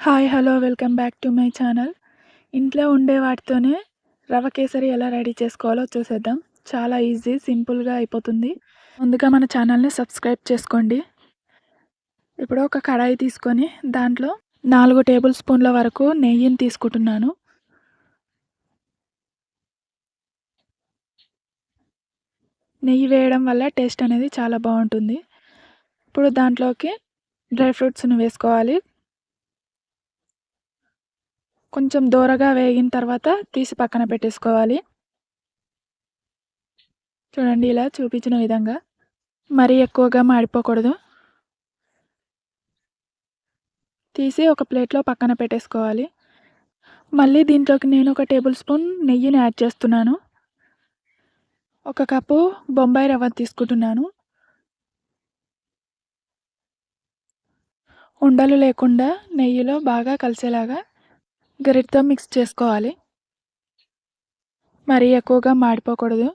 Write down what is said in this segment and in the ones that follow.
Hi hello welcome back to my channel ఇంట్లో ఉండే వాటితోనే రవ కేసరి ఎలా రెడీ చేసుకోవాలో చూసేద్దాం. చాలా ఈజీ సింపుల్గా అయిపోతుంది. ముందుగా మన ఛానల్ని సబ్స్క్రైబ్ చేసుకోండి. ఇప్పుడు ఒక కడాయి తీసుకొని దాంట్లో నాలుగు టేబుల్ స్పూన్ల వరకు నెయ్యిని తీసుకుంటున్నాను. నెయ్యి వేయడం వల్ల టేస్ట్ అనేది చాలా బాగుంటుంది. ఇప్పుడు దాంట్లోకి డ్రై ఫ్రూట్స్ని వేసుకోవాలి. కొంచెం దూరగా వేగిన తర్వాత తీసి పక్కన పెట్టేసుకోవాలి. చూడండి ఇలా చూపించిన విధంగా మరీ ఎక్కువగా మాడిపోకూడదు. తీసి ఒక ప్లేట్లో పక్కన పెట్టేసుకోవాలి. మళ్ళీ దీంట్లోకి నేను ఒక టేబుల్ స్పూన్ నెయ్యిని యాడ్ చేస్తున్నాను. ఒక కప్పు బొంబాయి రవ్వ తీసుకుంటున్నాను. ఉండలు లేకుండా నెయ్యిలో బాగా కలిసేలాగా గరిటతో మిక్స్ చేసుకోవాలి. మరీ ఎక్కువగా మాడిపోకూడదు.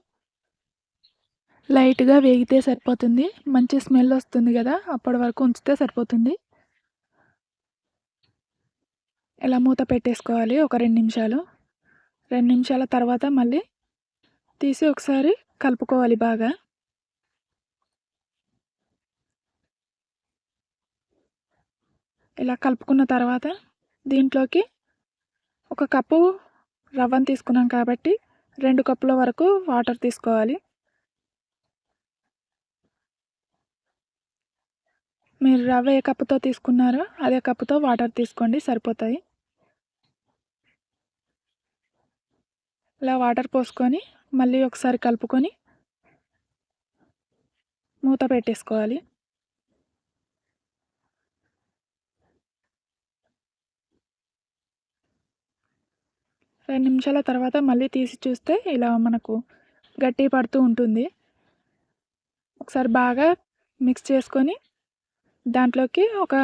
లైట్గా వేగితే సరిపోతుంది. మంచి స్మెల్ వస్తుంది కదా అప్పటి వరకు ఉంచితే సరిపోతుంది. ఇలా మూత పెట్టేసుకోవాలి ఒక రెండు నిమిషాలు. రెండు నిమిషాల తర్వాత మళ్ళీ తీసి ఒకసారి కలుపుకోవాలి బాగా. ఇలా కలుపుకున్న తర్వాత దీంట్లోకి ఒక కప్పు రవ్వను తీసుకున్నాం కాబట్టి రెండు కప్పుల వరకు వాటర్ తీసుకోవాలి. మీరు రవ్వ ఏ కప్పుతో తీసుకున్నారో అదే కప్పుతో వాటర్ తీసుకోండి సరిపోతాయి. ఇలా వాటర్ పోసుకొని మళ్ళీ ఒకసారి కలుపుకొని మూత పెట్టేసుకోవాలి. రెండు నిమిషాల తర్వాత మళ్ళీ తీసి చూస్తే ఇలా మనకు గట్టి పడుతూ ఉంటుంది. ఒకసారి బాగా మిక్స్ చేసుకొని దాంట్లోకి ఒక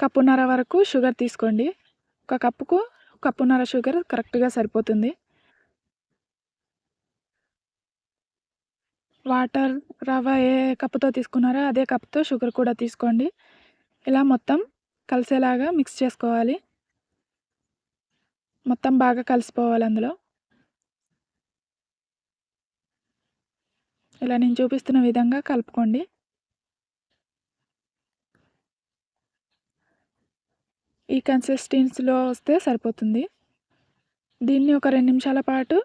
కప్పున్నర వరకు షుగర్ తీసుకోండి. ఒక కప్పుకు కప్పున్నర షుగర్ కరెక్ట్గా సరిపోతుంది. వాటర్ రవ్వ ఏ కప్పుతో తీసుకున్నారో అదే కప్తో షుగర్ కూడా తీసుకోండి. ఇలా మొత్తం కలిసేలాగా మిక్స్ చేసుకోవాలి. మొత్తం బాగా కలిసిపోవాలి అందులో. ఇలా నేను చూపిస్తున్న విధంగా కలుపుకోండి. ఈ కన్సిస్టెన్సీలో వస్తే సరిపోతుంది. దీన్ని ఒక రెండు నిమిషాల పాటు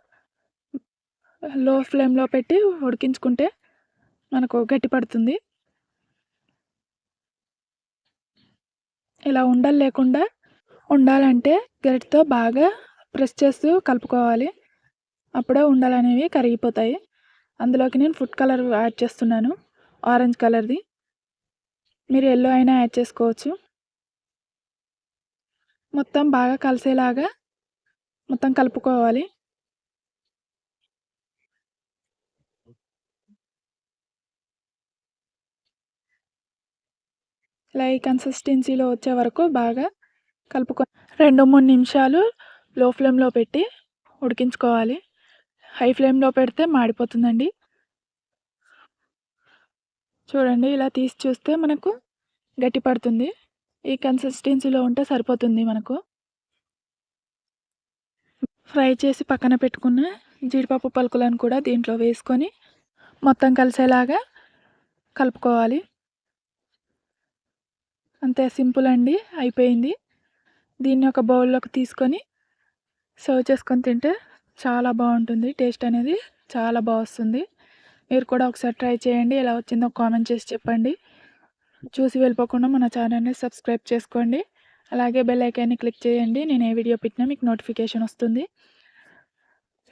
లో ఫ్లేమ్లో పెట్టి ఉడికించుకుంటే మనకు గట్టి పడుతుంది. ఇలా ఉండలు లేకుండా ఉండాలంటే గరిటతో బాగా ప్రెస్ చేస్తూ కలుపుకోవాలి. అప్పుడే ఉండలు అనేవి కరిగిపోతాయి. అందులోకి నేను ఫుడ్ కలర్ యాడ్ చేస్తున్నాను. ఆరెంజ్ కలర్ది. మీరు ఎల్లో అయినా యాడ్ చేసుకోవచ్చు. మొత్తం బాగా కలిసేలాగా మొత్తం కలుపుకోవాలి. ఇలా ఈ కన్సిస్టెన్సీలో వచ్చే వరకు బాగా కలుపుకో రెండు మూడు నిమిషాలు లో ఫ్లేమ్లో పెట్టి ఉడికించుకోవాలి. హై ఫ్లేమ్లో పెడితే మాడిపోతుందండి. చూడండి ఇలా తీసి చూస్తే మనకు గట్టి పడుతుంది. ఈ కన్సిస్టెన్సీలో ఉంటే సరిపోతుంది మనకు. ఫ్రై చేసి పక్కన పెట్టుకున్న జీడిపప్పు పలుకులను కూడా దీంట్లో వేసుకొని మొత్తం కలిసేలాగా కలుపుకోవాలి. అంతే సింపుల్ అండి అయిపోయింది. దీన్ని ఒక బౌల్లోకి తీసుకొని సర్వ్ చేసుకొని తింటే చాలా బాగుంటుంది. టేస్ట్ అనేది చాలా బాగుంది మీరు కూడా ఒకసారి ట్రై చేయండి. ఎలా వచ్చిందో కామెంట్ చేసి చెప్పండి. చూసి వెళ్ళిపోకుండా మన ఛానల్ని సబ్స్క్రైబ్ చేసుకోండి. అలాగే బెల్ ఐకాన్ని క్లిక్ చేయండి. నేను ఏ వీడియో పెట్టినా మీకు నోటిఫికేషన్ వస్తుంది.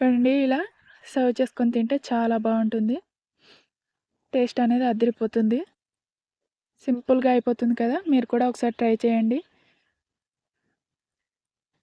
చూడండి ఇలా సర్వ్ చేసుకొని తింటే చాలా బాగుంటుంది. టేస్ట్ అనేది అదిరిపోతుంది. సింపుల్గా అయిపోతుంది కదా. మీరు కూడా ఒకసారి ట్రై చేయండి.